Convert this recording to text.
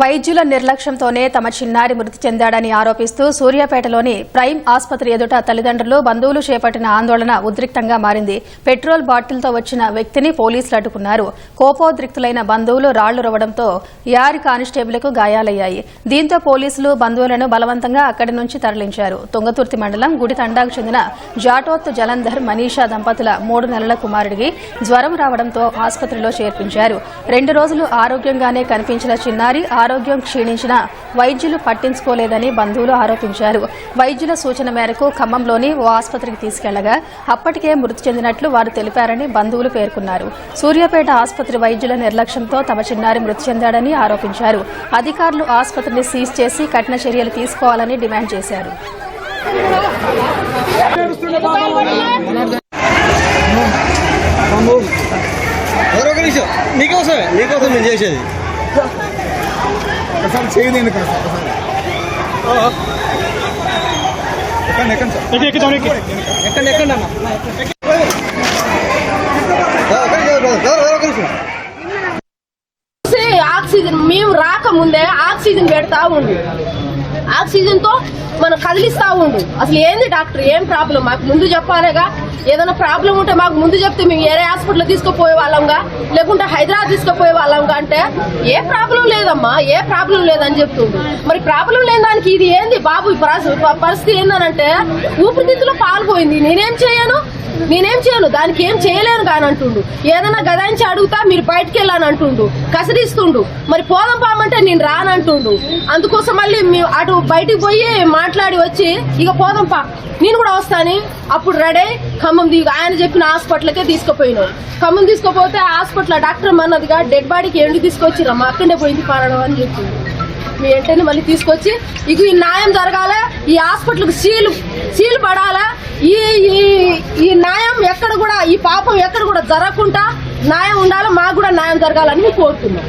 వైద్యుల నిర్లక్ష్యంతోనే తమ చిన్నారి మృతి చెందాడని ఆరోపిస్తూ సూర్యాపేటలోని ప్రైమ్ ఆసుపత్రి ఎదుట తల్లిదండ్రులు బంధువులు చేపట్టిన ఆందోళన ఉద్రిక్తంగా మారింది. పెట్రోల్ బాటిల్తో వచ్చిన వ్యక్తిని పోలీసులు అడ్డుకున్నారు. కోపోద్రిక్తులైన బంధువులు రాళ్ళు రవ్వడంతో యారి కానిస్టేబుల్కు గాయాలయ్యాయి. దీంతో పోలీసులు బంధువులను బలవంతంగా అక్కడి నుంచి తరలించారు. తుంగతుర్తి మండలం గుడితండాకు చెందిన జాటోత్ జలంధర్ మనీషా దంపతుల మూడు నెలల కుమారుడికి జ్వరం రావడంతో ఆసుపత్రిలో చేర్పించారు. రెండు రోజులు ఆరోగ్యంగానే కనిపించిన చిన్నారి ఆరోగ్యం క్షీణించిన వైద్యులు పట్టించుకోలేదని బంధువులు ఆరోపించారు. వైద్యుల సూచన మేరకు ఖమ్మంలోని ఓ ఆసుపత్రికి తీసుకెళ్ళగా అప్పటికే మృతి చెందినట్లు వారు తెలిపారని బంధువులు పేర్కొన్నారు. సూర్యాపేట ఆసుపత్రి వైద్యుల నిర్లక్ష్యంతో తమ చిన్నారి మృతి చెందాడని ఆరోపించారు. అధికారులు ఆసుపత్రిని సీజ్ చేసి కఠిన చర్యలు తీసుకోవాలని డిమాండ్ చేశారు. నీకోసమే నీకోసం నేను చేసేది. ఒకసారి చేయదు ఎందుకు సార్ ఒకసారి ఎక్కండి ఎక్కండి సార్ ఎక్కండి ఎక్కండి అన్న ఆ, ఎక్కండి, ఎవరు, ఎవరు, ఎవరో ఒక నిమిషం చూసి ఆక్సిజన్ మేము రాకముందే ఆక్సిజన్ పెడతా ఉండు ఆక్సిజన్తో మనం కదిలిస్తా ఉండు అసలు ఏంది డాక్టర్ ఏం ప్రాబ్లం మాకు ముందు చెప్పాలిగా ఏదైనా ప్రాబ్లం ఉంటే మాకు ముందు చెప్తే మేము ఏరే హాస్పిటల్ తీసుకుపోయే వాళ్ళంగా లేకుంటే హైదరాబాద్ తీసుకుపోయే వాళ్ళంగా అంటే ఏ ప్రాబ్లం లేదమ్మా ఏ ప్రాబ్లం లేదని చెప్తుండు. మరి ప్రాబ్లం లేని దానికి ఇది ఏంది బాబు? పరిస్థితి ఏందనంటే ఊపిరితిత్తులో పాల్పోయింది నేనేం చేయను? నేనేం చేయను? దానికి ఏం చేయలేను కాని అంటుండు. ఏదైనా గదాయించి అడుగుతా మీరు బయటకు వెళ్ళాను అంటుండు. కసరిస్తుండు మరి పోదాం పామంటే నేను రానంటుండు అందుకోసం మళ్ళీ మేము అటు బయటికి పోయి మాట్లాడి వచ్చి ఇక పోదాం పా. నేను కూడా వస్తాను. అప్పుడు రెడీ ఖమ్మం దిగు. ఆయన చెప్పిన హాస్పిటల్కే తీసుకుపోయినాం. ఖమ్మం తీసుకుపోతే హాస్పిటల్ డాక్టర్ అన్నదిగా డెడ్ బాడీకి ఎండు తీసుకొచ్చిరమ్మా అక్కడే పోయింది పారడం అని చెప్పింది మీ వెంటనే మళ్ళీ తీసుకొచ్చి ఇక ఈ న్యాయం జరగాల. ఈ హాస్పిటల్కి సీలు సీలు పడాలా. ఈ ఈ పాపం ఎక్కడ కూడా జరగకుండా న్యాయం ఉండాలి మాకు కూడా న్యాయం జరగాలని మేము కోరుతున్నాం.